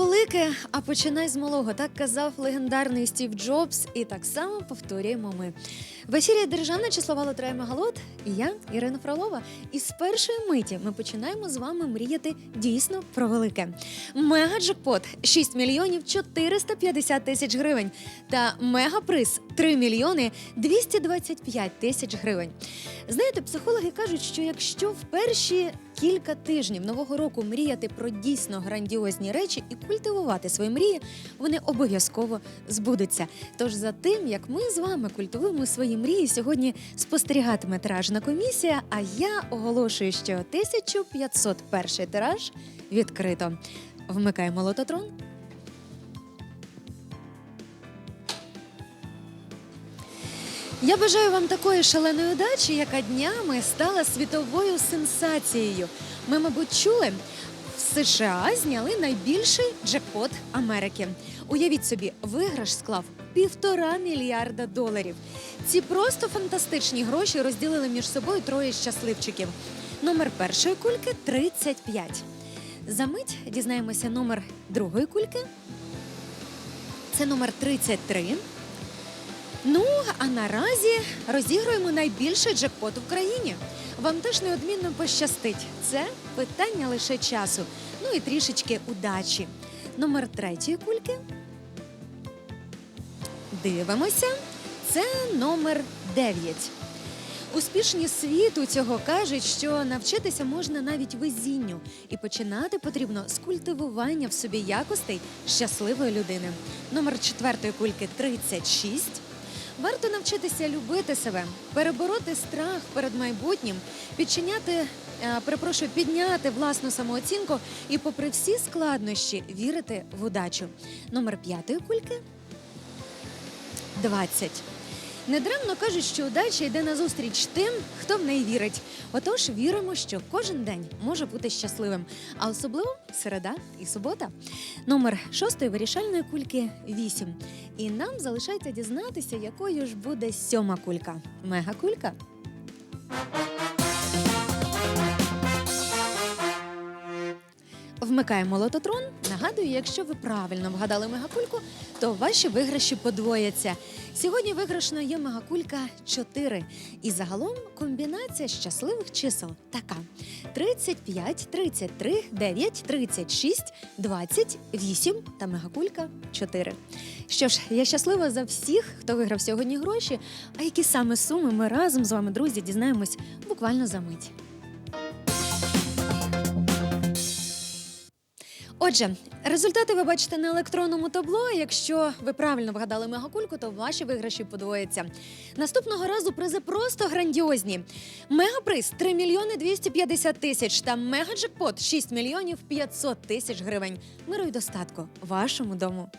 кульки, а починай з малого. Так казав легендарний Стів Джобс, і так само повторюємо ми. В ефірі Державна числова лотерея Мегалот і я, Ірина Фролова. І з першої миті ми починаємо з вами мріяти дійсно про велике. Мегаджекпот 6 мільйонів 450 тисяч гривень та мегаприз 3 мільйони 225 тисяч гривень. Знаєте, психологи кажуть, що якщо в перші кілька тижнів нового року мріяти про дійсно грандіозні речі і культивувати свої мрії, вони обов'язково збудуться. Тож за тим, як ми з вами культивуємо свої мрії, сьогодні спостерігатиме тиражна комісія. А я оголошую, що 1501 тираж відкрито. Вмикаємо лототрон. Я бажаю вам такої шаленої удачі, яка днями стала світовою сенсацією. Ми, мабуть, чули. В США зняли найбільший джекпот Америки. Уявіть собі, виграш склав півтора мільярда доларів. Ці просто фантастичні гроші розділили між собою троє щасливчиків. Номер першої кульки 35. За мить дізнаємося номер другої кульки. Це номер 33. Ну, а наразі розігруємо найбільший джекпот в країні. Вам теж неодмінно пощастить. Це питання лише часу. Ну і трішечки удачі. Номер третьої кульки. Дивимося. Це номер 9. Успішні світу цього кажуть, що навчитися можна навіть везінню, і починати потрібно з культивування в собі якостей щасливої людини. Номер четвертої кульки 36. Варто навчитися любити себе, перебороти страх перед майбутнім, підчиняти, е, перепрошую, підняти власну самооцінку і, попри всі складнощі, вірити в удачу. Номер п'ятої кульки 20. Недаремно кажуть, що удача йде назустріч тим, хто в неї вірить. Отож, віримо, що кожен день може бути щасливим, а особливо середа і субота. Номер шостої вирішальної кульки 8. І нам залишається дізнатися, якою ж буде сьома кулька. Мегакулька. Вмикаємо лототрон. Нагадую, якщо ви правильно вгадали мегакульку, то ваші виграші подвояться. Сьогодні виграшною є мегакулька 4. І загалом комбінація щасливих чисел така: 35, 33, 9, 36, 28 та мегакулька 4. Що ж, я щаслива за всіх, хто виграв сьогодні гроші. А які саме суми ми разом з вами, друзі, дізнаємось буквально за мить. Отже, результати ви бачите на електронному табло. Якщо ви правильно вгадали мегакульку, то ваші виграші подвояться. Наступного разу призи просто грандіозні. Мегаприз 3 мільйони 250 тисяч та мегаджекпот 6 мільйонів 500 тисяч гривень. Миру й достатку вашому дому.